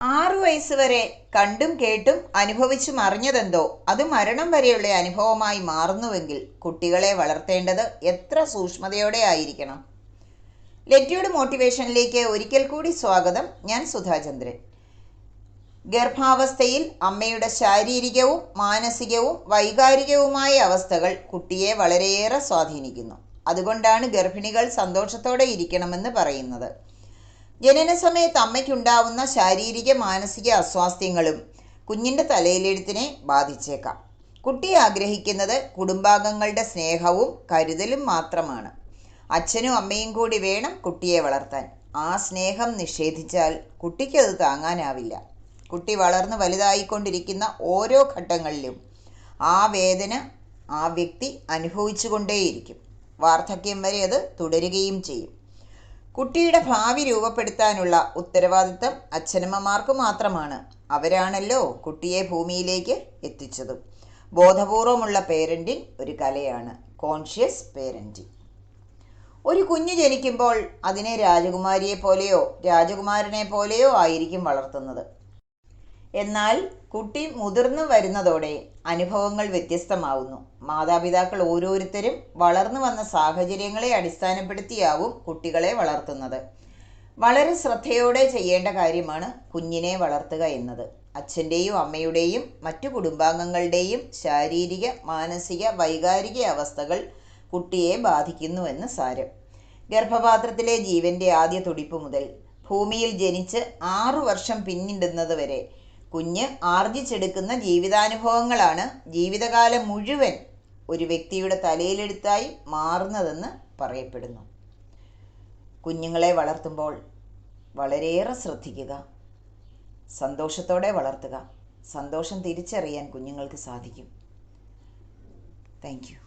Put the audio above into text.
ആറു വയസ്സ് വരെ കണ്ടും കേട്ടും അനുഭവിച്ചും അറിഞ്ഞതെന്തോ അത് മരണം വരെയുള്ള അനുഭവമായി മാറുന്നുവെങ്കിൽ കുട്ടികളെ വളർത്തേണ്ടത് എത്ര സൂക്ഷ്മതയോടെ ആയിരിക്കണം. ലെറ്റിയുടെ മോട്ടിവേഷനിലേക്ക് ഒരിക്കൽ കൂടി സ്വാഗതം. ഞാൻ സുധാചന്ദ്രൻ ഗർഭാവസ്ഥയിൽ അമ്മയുടെ ശാരീരികവും മാനസികവും വൈകാരികവുമായ അവസ്ഥകൾ കുട്ടിയെ വളരെയേറെ സ്വാധീനിക്കുന്നു. അതുകൊണ്ടാണ് ഗർഭിണികൾ സന്തോഷത്തോടെ ഇരിക്കണമെന്ന് പറയുന്നത്. ജനന സമയത്ത് അമ്മയ്ക്കുണ്ടാവുന്ന ശാരീരിക മാനസിക അസ്വാസ്ഥ്യങ്ങളും കുഞ്ഞിന്റെ തലയിലെഴുത്തിനെ ബാധിച്ചേക്കാം. കുട്ടി ആഗ്രഹിക്കുന്നത് കുടുംബാംഗങ്ങളുടെ സ്നേഹവും കരുതലും മാത്രമാണ്. അച്ഛനും അമ്മയും കൂടി വേണം കുട്ടിയെ വളർത്താൻ. ആ സ്നേഹം നിഷേധിച്ചാൽ കുട്ടിക്കത് താങ്ങാനാവില്ല. കുട്ടി വളർന്ന് വലുതായിക്കൊണ്ടിരിക്കുന്ന ഓരോ ഘട്ടങ്ങളിലും ആ വേദന ആ വ്യക്തി അനുഭവിച്ചുകൊണ്ടേയിരിക്കും. വാർദ്ധക്യം വരെ അത് തുടരുകയും ചെയ്യും. കുട്ടിയുടെ ഭാവി രൂപപ്പെടുത്താനുള്ള ഉത്തരവാദിത്തം അച്ഛനമ്മമാർക്ക് മാത്രമാണ്. അവരാണല്ലോ കുട്ടിയെ ഭൂമിയിലേക്ക് എത്തിച്ചതും. ബോധപൂർവമുള്ള പേരന്റിങ് ഒരു കലയാണ് കോൺഷ്യസ് പേരന്റിങ് ഒരു കുഞ്ഞ് ജനിക്കുമ്പോൾ അതിനെ രാജകുമാരിയെ പോലെയോ രാജകുമാരനെ പോലെയോ ആയിരിക്കും വളർത്തുന്നത്. എന്നാൽ കുട്ടി മുതിർന്നു വരുന്നതോടെ അനുഭവങ്ങൾ വ്യത്യസ്തമാവുന്നു. മാതാപിതാക്കൾ ഓരോരുത്തരും വളർന്നു വന്ന സാഹചര്യങ്ങളെ അടിസ്ഥാനപ്പെടുത്തിയാവും കുട്ടികളെ വളർത്തുന്നത്. വളരെ ശ്രദ്ധയോടെ ചെയ്യേണ്ട കാര്യമാണ് കുഞ്ഞിനെ വളർത്തുക എന്നത്. അച്ഛന്റെയും അമ്മയുടെയും മറ്റു കുടുംബാംഗങ്ങളുടെയും ശാരീരിക മാനസിക വൈകാരിക അവസ്ഥകൾ കുട്ടിയെ ബാധിക്കുന്നുവെന്ന് സാരം. ഗർഭപാത്രത്തിലെ ജീവന്റെ ആദ്യ തുടിപ്പ് മുതൽ ഭൂമിയിൽ ജനിച്ച് ആറു വർഷം പിന്നിടുന്നത് വരെ കുഞ്ഞ് ആർജിച്ചെടുക്കുന്ന ജീവിതാനുഭവങ്ങളാണ് ജീവിതകാലം മുഴുവൻ ഒരു വ്യക്തിയുടെ തലയിലെടുത്തായി മാറുന്നതെന്ന് പറയപ്പെടുന്നു. കുഞ്ഞുങ്ങളെ വളർത്തുമ്പോൾ വളരെയേറെ ശ്രദ്ധിക്കുക സന്തോഷത്തോടെ വളർത്തുക. സന്തോഷം തിരിച്ചറിയാൻ കുഞ്ഞുങ്ങൾക്ക് സാധിക്കും. താങ്ക്